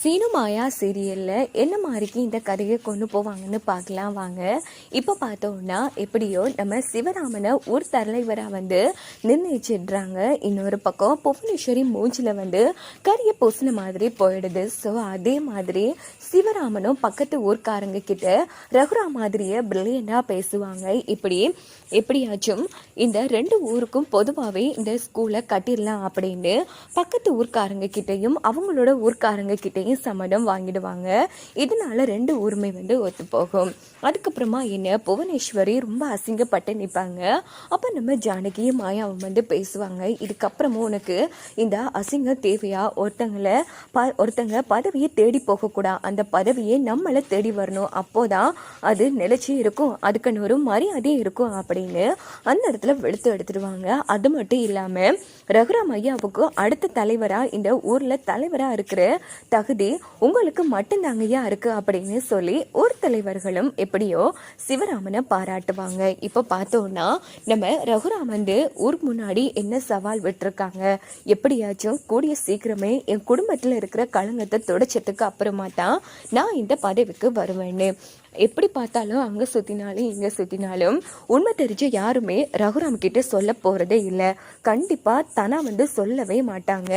சீனுமாயா சீரியலில் என்ன மாதிரிக்கு இந்த கதையை கொண்டு போவாங்கன்னு பார்க்கலாம் வாங்க. இப்போ பார்த்தோம்னா எப்படியோ நம்ம சிவராமனை ஊர் தலைவராக வந்து நிர்ணயிச்சிடுறாங்க. இன்னொரு பக்கம் புவனேஸ்வரி மூஞ்சில் வந்து கரிய பூசின மாதிரி போயிடுது. ஸோ அதே மாதிரி சிவராமனும் பக்கத்து ஊர்க்காரங்க கிட்ட ரகுரா மாதிரியே பிரில்லியண்டாக பேசுவாங்க. இப்படி எப்படியாச்சும் இந்த ரெண்டு ஊருக்கும் பொதுவாகவே இந்த ஸ்கூலை கட்டிடலாம் அப்படின்னு பக்கத்து ஊர்க்காரங்க கிட்டேயும் அவங்களோட ஊர்க்காரங்க கிட்டேயும் சம்மதம் வாங்கிடுவாங்க. இதனால ரெண்டு ஊருமே வந்து ஒத்து போகும் அதுக்கப்புறமா என்ன? புவனேஸ்வரி ரொம்ப அசிங்கப்பட்டு நிற்பாங்க அப்போ நம்ம ஜானகியும் மாயாவும் வந்து பேசுவாங்க. இதுக்கப்புறமும் உனக்கு இந்த அசிங்க தேவையா? ஒருத்தங்களை ப ஒருத்தங்க பதவியை தேடி போகக்கூடாது அந்த பதவியை நம்மளை தேடி வரணும். அப்போதான் அது நிலச்சி இருக்கும். அதுக்குன்னு ஒரு மரியாதையும் இருக்கும் அப்படின்னு அந்த இடத்துல வெளுத்து எடுத்துடுவாங்க. அது மட்டும் இல்லாமல் ரகுராம் ஐயாவுக்கு அடுத்த தலைவராக இந்த ஊரில் தலைவராக இருக்கிற தகுதி உங்களுக்கு மட்டும்தாங்கயா இருக்கு அப்படின்னு சொல்லி ஊர் தலைவர்களும் எப்படியோ சிவராமனை பாராட்டுவாங்க. இப்போ பார்த்தோம்னா நம்ம ரகுராம் வந்து ஊருக்கு முன்னாடி என்ன சவால் விட்டுருக்காங்க? எப்படியாச்சும் கூடிய சீக்கிரமே என் குடும்பத்தில் இருக்கிற களங்கத்தை தொடச்சதுக்கு அப்புறமா தான் நான் இந்த பதவிக்கு வருவேன்னு. எப்படி பார்த்தாலும் அங்கே சுற்றினாலும் இங்கே சுற்றினாலும் உண்மை தெரிஞ்ச யாருமே ரகுராம் கிட்ட சொல்ல போகிறதே இல்லை. கண்டிப்பாக தனா வந்து சொல்லவே மாட்டாங்க.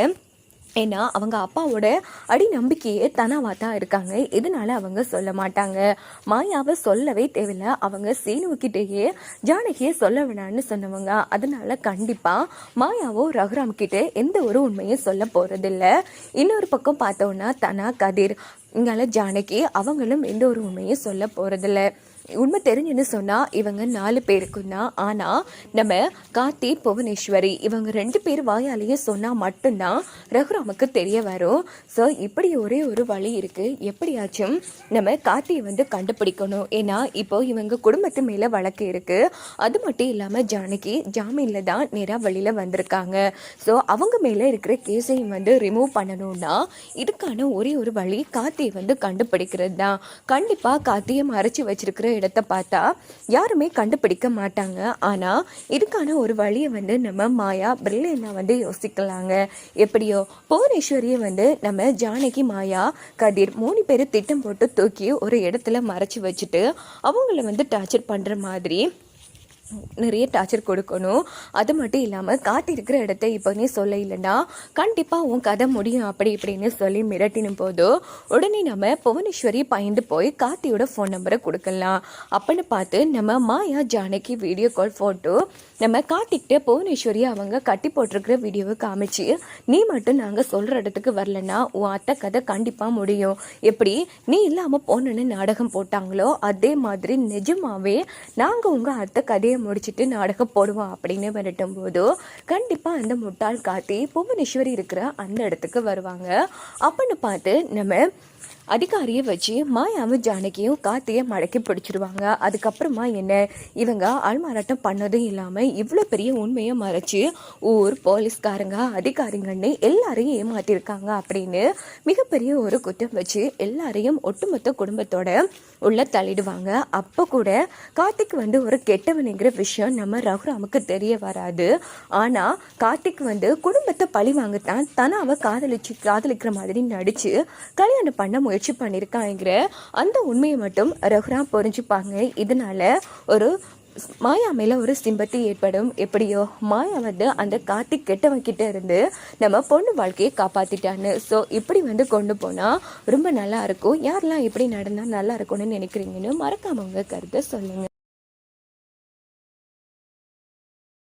ஏன்னா அவங்க அப்பாவோட அடி நம்பிக்கையே தனாவாக தான் இருக்காங்க. இதனால அவங்க சொல்ல மாட்டாங்க. மாயாவை சொல்லவே தேவையில்ல. அவங்க சீனுவுக்கிட்டேயே ஜானகியை சொல்ல வேணாம்னு சொன்னவங்க. அதனால கண்டிப்பா மாயாவோ ரகுராம் கிட்டே எந்த ஒரு உண்மையும் சொல்ல போறதில்ல. இன்னொரு பக்கம் பார்த்தோன்னா தனா கதிர். இங்கால ஜானகி அவங்களும் எந்த ஒரு உண்மையும் சொல்ல போகிறதில்ல உண்மை தெரிஞ்சுன்னு சொன்னால் இவங்க நாலு பேருக்கும் தான். ஆனால் நம்ம கார்த்தி புவனேஸ்வரி இவங்க ரெண்டு பேர் வாயாலேயே சொன்னால் மட்டும்தான் ரகுராமுக்கு தெரிய வரும். ஸோ இப்படி ஒரே ஒரு வழி இருக்குது எப்படியாச்சும் நம்ம கார்த்தியை வந்து கண்டுபிடிக்கணும். ஏன்னா இப்போ இவங்க குடும்பத்து மேலே வழக்கு இருக்குது அது மட்டும் இல்லாமல் ஜானகி ஜாமீனில் தான் நேராக வெளியில் வந்திருக்காங்க. ஸோ அவங்க மேலே இருக்கிற கேஸையும் வந்து ரிமூவ் பண்ணணும்னா இதுக்கான ஒரே ஒரு வழி கார்த்தியை வந்து கண்டுபிடிக்கிறது தான். கண்டிப்பாக கார்த்தியை மறைச்சி வச்சிருக்கிற இடத்த பார்த்தா யாருமே கண்டுபிடிக்க மாட்டாங்க. ஆனால் இதுக்கான ஒரு வழியை வந்து நம்ம மாயா பிரில்லியனாக வந்து யோசிக்கலாங்க. எப்படியோ புவனேஸ்வரியை வந்து நம்ம ஜானகி மாயா கதிர் மூணு பேர் திட்டம் போட்டு தூக்கி ஒரு இடத்துல மறைச்சி வச்சுட்டு அவங்கள வந்து டார்ச்சர் பண்ணுற மாதிரி நிறைய டார்ச்சர் கொடுக்கணும். அது மட்டும் இல்லாமல் காட்டியிருக்கிற இடத்த இப்போ நீ சொல்ல இல்லைன்னா கண்டிப்பாக உன் கதை முடியும் அப்படி இப்படின்னு சொல்லி மிரட்டினும் போது உடனே நம்ம புவனேஸ்வரி பயந்து போய் கார்த்தியோட ஃபோன் நம்பரை கொடுக்கலாம். அப்படின்னு பார்த்து நம்ம Maya Janaki video call photo நம்ம காட்டிக்கிட்ட புவனேஸ்வரி அவங்க கட்டி போட்டிருக்கிற வீடியோவை காமிச்சு நீ மட்டும் நாங்கள் சொல்கிற இடத்துக்கு வரலன்னா உன் அத்தை கதை கண்டிப்பாக முடியும். எப்படி நீ இல்லாமல் போனோன்னு நாடகம் போட்டாங்களோ அதே மாதிரி நிஜமாவே நாங்கள் உங்கள் அத்தை கதையை முடிச்சிட்டு நாடகம் போடுவோம் அப்படின்னு மிரட்டும் போது கண்டிப்பாக அந்த முட்டாள் காத்தி புவனேஸ்வரி இருக்கிற அந்த இடத்துக்கு வருவாங்க. அப்படின்னு பார்த்து நம்ம அதிகாரியை வச்சு மாயாவும் ஜானகியும் கார்த்தியை மடக்கி பிடிச்சிடுவாங்க அதுக்கப்புறமா என்ன? இவங்க ஆள்மாறாட்டம் பண்ணதும் இல்லாமல் இவ்வளோ பெரிய உண்மையை மறைச்சி ஊர் போலீஸ்காரங்க அதிகாரிங்கன்னு எல்லாரையும் ஏமாத்திருக்காங்க அப்படின்னு மிகப்பெரிய ஒரு குற்றம் வச்சு எல்லாரையும் ஒட்டுமொத்த குடும்பத்தோட உள்ள தள்ளிடுவாங்க. அப்போ கூட கார்த்திக் வந்து ஒரு கெட்டவனுங்கிற விஷயம் நம்ம ரகுராமுக்கு தெரிய வராது. ஆனால் கார்த்திக் வந்து குடும்பத்தை பழி வாங்கத்தான் தனாவை காதலிச்சு காதலிக்கிற மாதிரி நடிச்சு கல்யாணம் பண்ண முயற்சி பண்ணியிருக்காங்கிற அந்த உண்மையை மட்டும் ரகுராம் புரிஞ்சுப்பாங்க. இதனால ஒரு மாயா மேல ஒரு சிம்பத்தி ஏற்படும். எப்படியோ மாயா வந்து அந்த கார்த்திக் கெட்டவன் கிட்ட இருந்து நம்ம பொண்ணு வாழ்க்கையை காப்பாத்திட்டான்னு. ஸோ இப்படி வந்து கொண்டு போனா ரொம்ப நல்லா இருக்கும். யாரெல்லாம் இப்படி நடந்தா நல்லா இருக்கும்னு நினைக்கிறீங்கன்னு மறக்காம உங்க கருத்தை சொல்லுங்க.